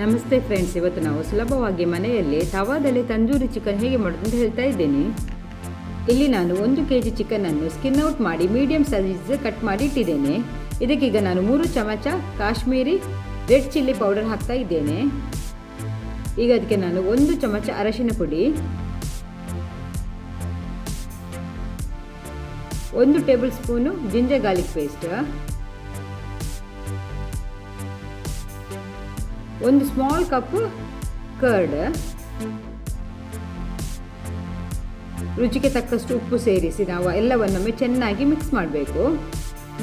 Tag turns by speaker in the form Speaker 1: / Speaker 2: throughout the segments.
Speaker 1: ನಮಸ್ತೆ ಫ್ರೆಂಡ್ಸ್ ಇವತ್ತು ನಾವು ಸುಲಭವಾಗಿ ಮನೆಯಲ್ಲಿ ತವಾದಲ್ಲಿ ತಂದೂರಿ ಚಿಕನ್ ಹೇಗೆ ಮಾಡೋದು ಅಂತ ಹೇಳ್ತಾ ಇದ್ದೇನೆ. ಇಲ್ಲಿ ನಾನು ಒಂದು ಕೆ ಜಿ ಚಿಕನನ್ನು ಸ್ಕಿನ್ ಔಟ್ ಮಾಡಿ ಮೀಡಿಯಂ ಸೈಜ್ ಕಟ್ ಮಾಡಿ ಇಟ್ಟಿದ್ದೇನೆ. ಇದಕ್ಕೀಗ ನಾನು ಮೂರು ಚಮಚ ಕಾಶ್ಮೀರಿ ರೆಡ್ ಚಿಲ್ಲಿ ಪೌಡರ್ ಹಾಕ್ತಾ ಇದ್ದೇನೆ. ಈಗ ಅದಕ್ಕೆ ನಾನು ಒಂದು ಚಮಚ ಅರಶಿನ ಪುಡಿ, ಒಂದು table spoon ginger garlic paste ಒಂದು ಸ್ಮಾಲ್ ಕಪ್ ಕರ್ಡ್ ರುಚಿಗೆ ತಕ್ಕಷ್ಟು ಉಪ್ಪು ಸೇರಿಸಿ ನಾವು ಎಲ್ಲವನ್ನೊಮ್ಮೆ ಚೆನ್ನಾಗಿ ಮಿಕ್ಸ್ ಮಾಡಬೇಕು.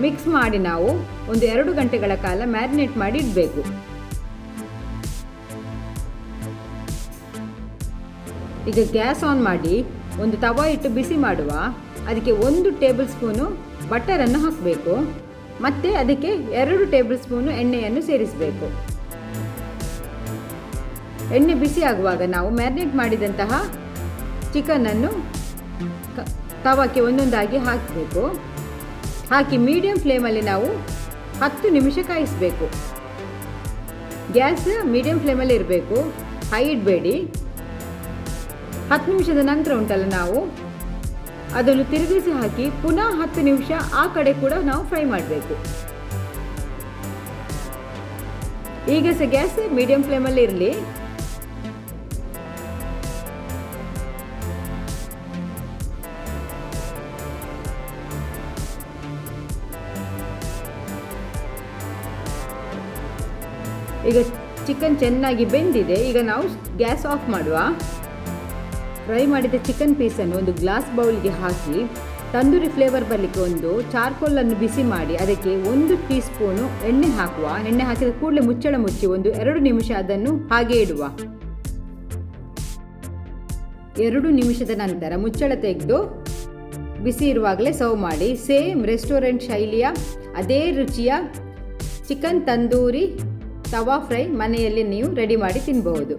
Speaker 1: ಮಿಕ್ಸ್ ಮಾಡಿ ನಾವು ಒಂದು ಎರಡು ಗಂಟೆಗಳ ಕಾಲ ಮ್ಯಾರಿನೇಟ್ ಮಾಡಿ ಇಡಬೇಕು. ಈಗ ಗ್ಯಾಸ್ ಆನ್ ಮಾಡಿ ಒಂದು ತವ ಇಟ್ಟು ಬಿಸಿ ಮಾಡುವ. ಅದಕ್ಕೆ ಒಂದು ಟೇಬಲ್ ಸ್ಪೂನು ಬಟರನ್ನು ಹಾಕಬೇಕು. ಮತ್ತು ಅದಕ್ಕೆ ಎರಡು ಟೇಬಲ್ ಸ್ಪೂನು ಎಣ್ಣೆಯನ್ನು ಸೇರಿಸಬೇಕು. ಎಣ್ಣೆ ಬಿಸಿ ಆಗುವಾಗ ನಾವು ಮ್ಯಾರಿನೇಟ್ ಮಾಡಿದಂತಹ ಚಿಕನನ್ನು ತವಕ್ಕೆ ಒಂದೊಂದಾಗಿ ಹಾಕಬೇಕು. ಹಾಕಿ ಮೀಡಿಯಂ ಫ್ಲೇಮಲ್ಲಿ ನಾವು ಹತ್ತು ನಿಮಿಷ ಕಾಯಿಸಬೇಕು. ಗ್ಯಾಸ್ ಮೀಡಿಯಂ ಫ್ಲೇಮಲ್ಲಿ ಇರಬೇಕು. ಹೈ ಇಡಬೇಡಿ. ಹತ್ತು ನಿಮಿಷದ ನಂತರ ಉಂಟಲ್ಲ ನಾವು? ಅದನ್ನು ತಿರುಗಿಸಿ ಹಾಕಿ ಪುನಃ ಹತ್ತು ನಿಮಿಷ ಆ ಕಡೆ ಕೂಡ ನಾವು ಫ್ರೈ ಮಾಡಬೇಕು. ಈಗ ಸಹ ಗ್ಯಾಸ್ ಮೀಡಿಯಂ ಫ್ಲೇಮಲ್ಲಿ ಇರಲಿ. ಈಗ ಚಿಕನ್ ಚೆನ್ನಾಗಿ ಬೆಂದಿದೆ, ಈಗ ನಾವು ಗ್ಯಾಸ್ ಆಫ್ ಮಾಡುವ. ಫ್ರೈ ಮಾಡಿದ ಚಿಕನ್ ಪೀಸನ್ನು ಒಂದು ಗ್ಲಾಸ್ ಬೌಲ್ಗೆ ಹಾಕಿ, ತಂದೂರಿ ಫ್ಲೇವರ್ ಬರಲಿಕ್ಕೆ ಒಂದು ಚಾರ್ಕೋಲನ್ನು ಬಿಸಿ ಮಾಡಿ, ಅದಕ್ಕೆ ಒಂದು ಟೀ ಸ್ಪೂನು ಎಣ್ಣೆ ಹಾಕುವ. ಎಣ್ಣೆ ಹಾಕಿದ ಕೂಡಲೇ ಮುಚ್ಚಳ ಮುಚ್ಚಿ ಒಂದು ಎರಡು ನಿಮಿಷ ಅದನ್ನು ಹಾಗೆ ಇಡುವ. ಎರಡು ನಿಮಿಷದ ನಂತರ ಮುಚ್ಚಳ ತೆಗೆದು ಬಿಸಿ ಇರುವಾಗಲೇ ಸರ್ವ್ ಮಾಡಿ. ಸೇಮ್ ರೆಸ್ಟೋರೆಂಟ್ ಶೈಲಿಯ, ಅದೇ ರುಚಿಯ ಚಿಕನ್ ತಂದೂರಿ ತವಾ ಫ್ರೈ ಮನೆಯಲ್ಲಿ ನೀವು ರೆಡಿ ಮಾಡಿ ತಿನ್ಬಹುದು.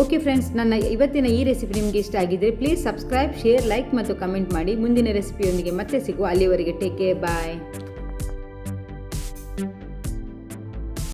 Speaker 1: ಓಕೆ ಫ್ರೆಂಡ್ಸ್ ನನ್ನ ಇವತ್ತಿನ ಈ ರೆಸಿಪಿ ನಿಮಗೆ ಇಷ್ಟ ಆಗಿದ್ದರೆ ಪ್ಲೀಸ್ ಸಬ್ಸ್ಕ್ರೈಬ್ ಶೇರ್ ಲೈಕ್ ಮತ್ತು ಕಮೆಂಟ್ ಮಾಡಿ. ಮುಂದಿನ ರೆಸಿಪಿಯೊಂದಿಗೆ ಮತ್ತೆ ಸಿಗುವ. ಅಲ್ಲಿವರೆಗೆ ಟೇಕ್ ಕೇರ್ ಬಾಯ್